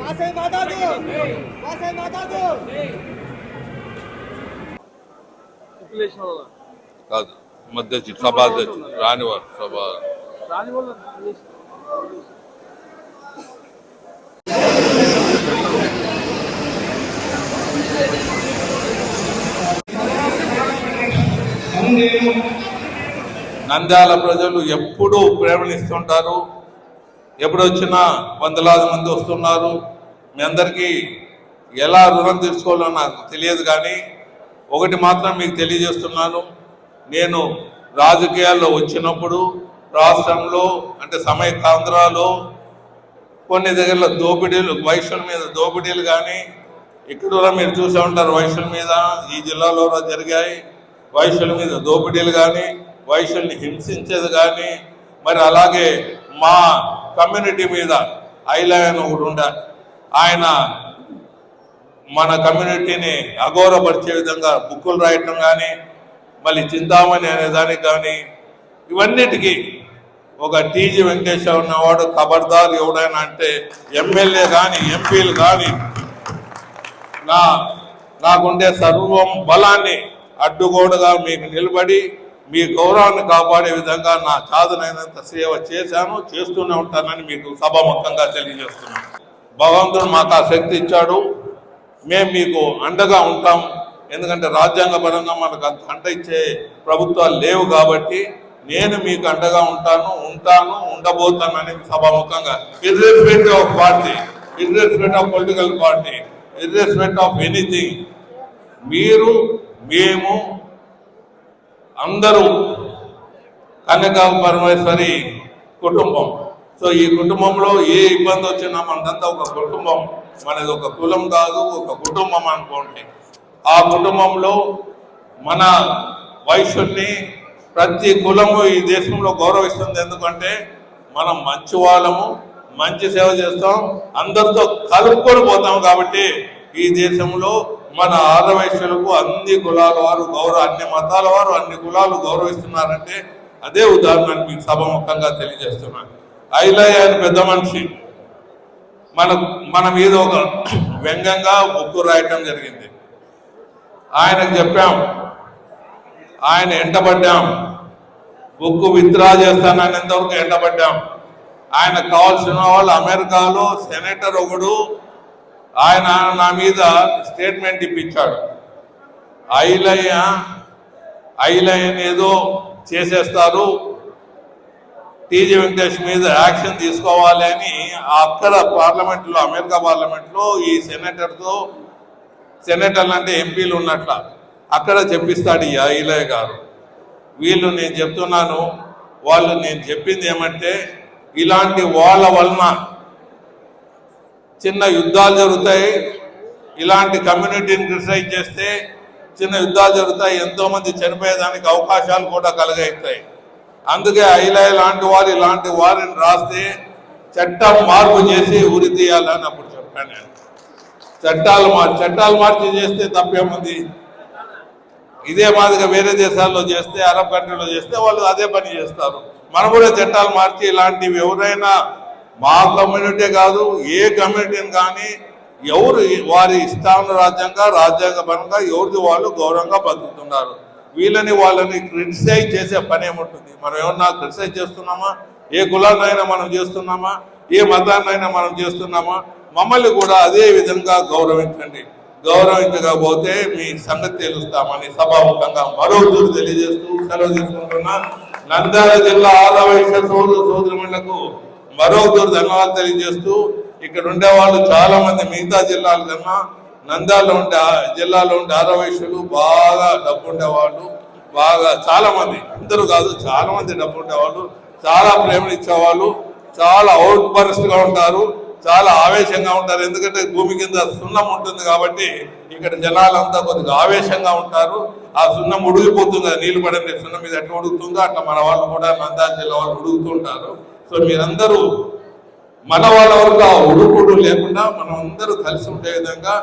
వాసై మాతాకు వాసై మాతాకు కాదు మధ్య సభాధ్యక్షుడు రానివారు సభ. నంద్యాల ప్రజలు ఎప్పుడూ ప్రేమనిస్తుంటారు. ఎప్పుడు వచ్చినా వందలాది మంది వస్తున్నారు. మీ అందరికీ ఎలా రుణం తీర్చుకోవాలో నాకు తెలియదు కానీ ఒకటి మాత్రం మీకు తెలియజేస్తున్నాను. నేను రాజకీయాల్లో వచ్చినప్పుడు రాష్ట్రంలో అంటే సమైకాంధ్రాలో కొన్ని దగ్గర దోపిడీలు వైశ్యుల మీద దోపిడీలు కానీ ఇక్కడ కూడా మీరు చూసే ఉంటారు వైశ్యుల మీద ఈ జిల్లాలో జరిగాయి. వైశ్యుల మీద దోపిడీలు కానీ వైశ్యుల్ని హింసించేది కానీ మరి అలాగే మా కమ్యూనిటీ మీద ఐలాయన్ ఒకడు ఉండాలి. ఆయన మన కమ్యూనిటీని అఘోరపరిచే విధంగా బుక్కులు రాయటం కానీ మళ్ళీ చింతామణి అనే దానికి కానీ ఇవన్నిటికీ ఒక టీజీ వెంకటేశ్వర ఉన్నవాడు ఖబర్దార్ ఎవడైనా అంటే ఎమ్మెల్యే కానీ ఎంపీలు కానీ నా నాకుండే సర్వం బలాన్ని అడ్డుగోడుగా మీకు నిలబడి మీ గౌరవాన్ని కాపాడే విధంగా నా చాదునైనంత సేవ చేశాను చేస్తూనే ఉంటానని మీకు సభాముఖంగా తెలియజేస్తున్నాను. భగవంతుడు మాకు ఆ శక్తి ఇచ్చాడు. మేము మీకు అండగా ఉంటాం. ఎందుకంటే రాజ్యాంగపరంగా మనకు అంత అంట ఇచ్చే ప్రభుత్వాలు లేవు కాబట్టి నేను మీకు అండగా ఉంటాను ఉంటాను ఉండబోతాను అనేది సభాముఖంగా. Irrespective of party irrespective of political party irrespective of anything మీరు మేము అందరూ కన్యకా పరమేశ్వరి కుటుంబం. సో ఈ కుటుంబంలో ఏ ఇబ్బంది వచ్చినా మనదంతా ఒక కుటుంబం. మనది ఒక కులం కాదు ఒక కుటుంబం అనుకోండి. ఆ కుటుంబంలో మన వయసుని ప్రతి కులము ఈ దేశంలో గౌరవిస్తుంది. ఎందుకంటే మనం మంచి వాళ్ళము మంచి సేవ చేస్తాం అందరితో కలుపుకొని పోతాం కాబట్టి ఈ దేశంలో మన ఆర్యవైశ్యులకు అన్ని కులాల వారు గౌరవ అన్ని మతాల వారు అన్ని కులాలు గౌరవిస్తున్నారంటే అదే ఉదాహరణ మీకు సభముఖంగా తెలియజేస్తున్నాను ఐలయ్య అని పెద్ద మనిషి మన మన మీద ఒక వ్యంగ్యంగా ముక్కు రాయటం జరిగింది. ఆయనకు చెప్పాం ఆయన ఎంటబడ్డాం. బుక్కు విత్డ్రా చేస్తాననేంతవరకు ఎండబడ్డాం ఆయనకు కావాల్సిన వాళ్ళు అమెరికాలో సెనేటర్ ఒకడు ఆయన నా మీద స్టేట్మెంట్ ఇప్పించాడు. ఐలయ్య ఐలయ్యని ఏదో చేసేస్తారు. టీజీ వెంకటేష్ మీద యాక్షన్ తీసుకోవాలి అని అక్కడ పార్లమెంట్లో అమెరికా పార్లమెంట్లో ఈ సెనేటర్తో సెనేటర్లు అంటే ఎంపీలు ఉన్నట్ల అక్కడ చెప్పిస్తాడు ఈ ఐలయ్య గారు. వీళ్ళు నేను చెప్తున్నాను వాళ్ళు నేను చెప్పింది ఏమంటే ఇలాంటి వాళ్ళ వలన చిన్న యుద్ధాలు జరుగుతాయి. ఇలాంటి కమ్యూనిటీని క్రిటిసైజ్ చేస్తే చిన్న యుద్ధాలు జరుగుతాయి. ఎంతో మంది చనిపోయేదానికి అవకాశాలు కూడా కలుగైతాయి. అందుకే ఐలయ్య లాంటి వారు ఇలాంటి వారిని రాస్తే చట్టం మార్పు చేసి ఉరి తీయాలని అప్పుడు చెప్పాను నేను. చట్టాలు మార్చి చట్టాలు మార్చి చేస్తే తప్పేముంది? ఇదే మాదిరిగా వేరే దేశాల్లో చేస్తే అరబ్ కంట్రీలో చేస్తే వాళ్ళు అదే పని చేస్తారు. మనం కూడా చట్టాలు మార్చి ఇలాంటివి ఎవరైనా మా కమ్యూనిటీ కాదు ఏ కమ్యూనిటీని కానీ ఎవరు వారి ఇష్టానురాజ్యంగా రాజ్యాంగపరంగా ఎవరిది వాళ్ళు గౌరవంగా బతుకుతున్నారు. వీళ్ళని వాళ్ళని క్రిటిసైజ్ చేసే పని ఏముంటుంది? మనం ఏమన్నా క్రిటిసైజ్ చేస్తున్నామా? ఏ కులాన్నైనా మనం చేస్తున్నామా? ఏ మతాన్నైనా మనం చేస్తున్నామా? మమ్మల్ని కూడా అదే విధంగా గౌరవించండి. గౌరవించకపోతే మీ సంగతి తెలుస్తామని సభాముఖంగా మరో తూరు తెలియజేస్తూ సెలవు తీసుకుంటున్నా. నంద్యాల జిల్లా ఆదవైశ్య సోదరు సోదరులకు మరొకరు ధన్యవాదాలు తెలియజేస్తూ ఇక్కడ ఉండే వాళ్ళు చాలా మంది మిగతా జిల్లాల కన్నా నంద్యాలలో ఉండే జిల్లాలో ఉండే ఆరవైశ్యులు బాగా డబ్బు ఉండేవాళ్ళు బాగా చాలా మంది అందరూ కాదు చాలా మంది డబ్బు ఉండేవాళ్ళు చాలా ప్రేమనిచ్చేవాళ్ళు చాలా అవుట్ బర్స్ట్ ఉంటారు చాలా ఆవేశంగా ఉంటారు. ఎందుకంటే భూమి కింద సున్నం ఉంటుంది కాబట్టి ఇక్కడ జనాలంతా కొద్దిగా ఆవేశంగా ఉంటారు. ఆ సున్నం ఉడిగిపోతుంది నీళ్ళు పడండి సున్నం మీద ఎట్లా ఉడుగుతుందో అట్లా మన వాళ్ళు కూడా నంద్యాల జిల్లా వాళ్ళు ఉడుగుతుంటారు సో మీరందరూ మన వాళ్ళ వరకు ఆ ఉడుకుడు లేకుండా మనం అందరూ కలిసి ఉండే విధంగా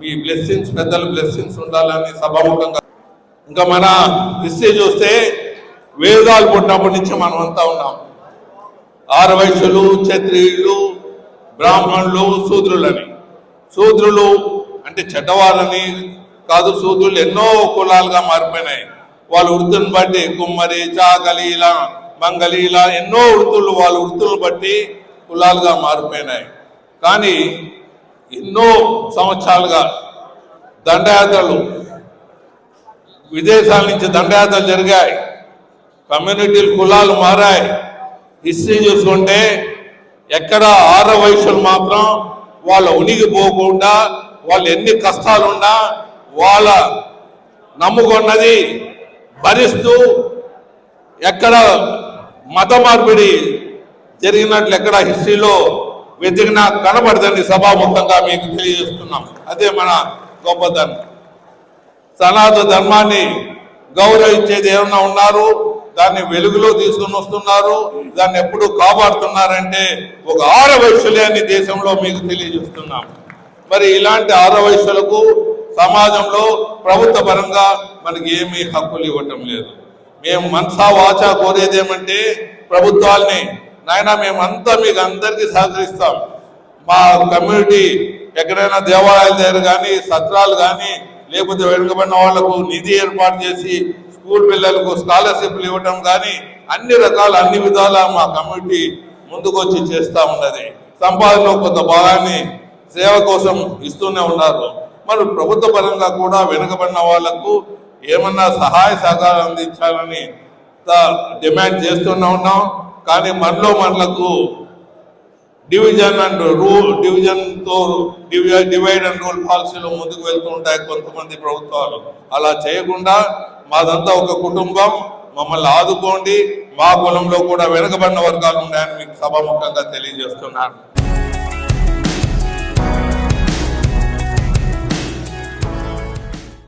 మీ బ్లెస్సింగ్స్ పెద్దల బ్లెస్సింగ్స్ ఉండాలని సభాముఖంగా. ఇంకా మన హిస్టరీ చూస్తే వేదాలు పుట్టినప్పటి నుంచి మనం అంతా ఉన్నాం. ఆరు వయసులు క్షత్రియులు బ్రాహ్మణులు శూద్రులని. శూద్రులు అంటే చెడ్డవారని కాదు శూద్రులు ఎన్నో కులాలుగా మారిపోయినాయి. వాళ్ళ వృత్తిని బట్టి కుమ్మరి చాకలి ఇలా మంగలి ఇలా ఎన్నో వృత్తులు వాళ్ళ వృత్తులను బట్టి కులాలుగా మారిపోయినాయి. కానీ ఎన్నో సంవత్సరాలుగా దండయాత్రలు విదేశాల నుంచి దండయాత్రలు జరిగాయి. కమ్యూనిటీలు కులాలు మారాయి. హిస్టరీ చూసుకుంటే ఎక్కడ ఆర వయసులు మాత్రం వాళ్ళ ఉనిగిపోకుండా వాళ్ళు ఎన్ని కష్టాలున్నా వాళ్ళ నమ్ముకున్నది భరిస్తూ ఎక్కడ మత మార్పిడి జరిగినట్లు ఎక్కడ హిస్టరీలో వెతికినా కనబడదండి. సభాముఖంగా మీకు తెలియజేస్తున్నాం. అదే మన గొప్పతనం. సనాతన ధర్మాన్ని గౌరవించేది ఏమన్నా ఉన్నారు? దాన్ని వెలుగులో తీసుకుని వస్తున్నారు. దాన్ని ఎప్పుడు కాపాడుతున్నారంటే ఒక ఆర దేశంలో మీకు తెలియజేస్తున్నాం. మరి ఇలాంటి ఆరవైశ్యులకు సమాజంలో ప్రభుత్వ పరంగా మనకి ఏమీ హక్కులు ఇవ్వటం లేదు. మేము మనసా వాచా కోరేది ఏమంటే ప్రభుత్వాల్ని నాయన మేమంతా మీకు అందరికీ సహకరిస్తాం. మా కమ్యూనిటీ ఎక్కడైనా దేవాలయాల దగ్గర కానీ సత్రాలు కానీ లేకపోతే వెనుకబడిన వాళ్ళకు నిధి ఏర్పాటు చేసి స్కూల్ పిల్లలకు స్కాలర్షిప్లు ఇవ్వటం కానీ అన్ని రకాల అన్ని విధాల మా కమ్యూనిటీ ముందుకు వచ్చి చేస్తా ఉన్నది. సంపాదనలో కొంత భాగాన్ని సేవ కోసం ఇస్తూనే ఉన్నారు. మరి ప్రభుత్వ పరంగా కూడా వెనుకబడిన వాళ్ళకు ఏమన్నా సహాయ సహకారం అందించాలని డిమాండ్ చేస్తూనే ఉన్నాం. కానీ మనలో మనలకు డివిజన్ అండ్ రూల్ డివిజన్తో డివైడ్ అండ్ రూల్ పాలసీలో ముందుకు వెళ్తూ ఉంటాయి కొంతమంది ప్రభుత్వాలు. అలా చేయకుండా మాదంతా ఒక కుటుంబం మమ్మల్ని ఆదుకోండి. మా కులంలో కూడా వెనుకబడిన వర్గాలు ఉన్నాయని మీకు సభాముఖంగా తెలియజేస్తున్నాను.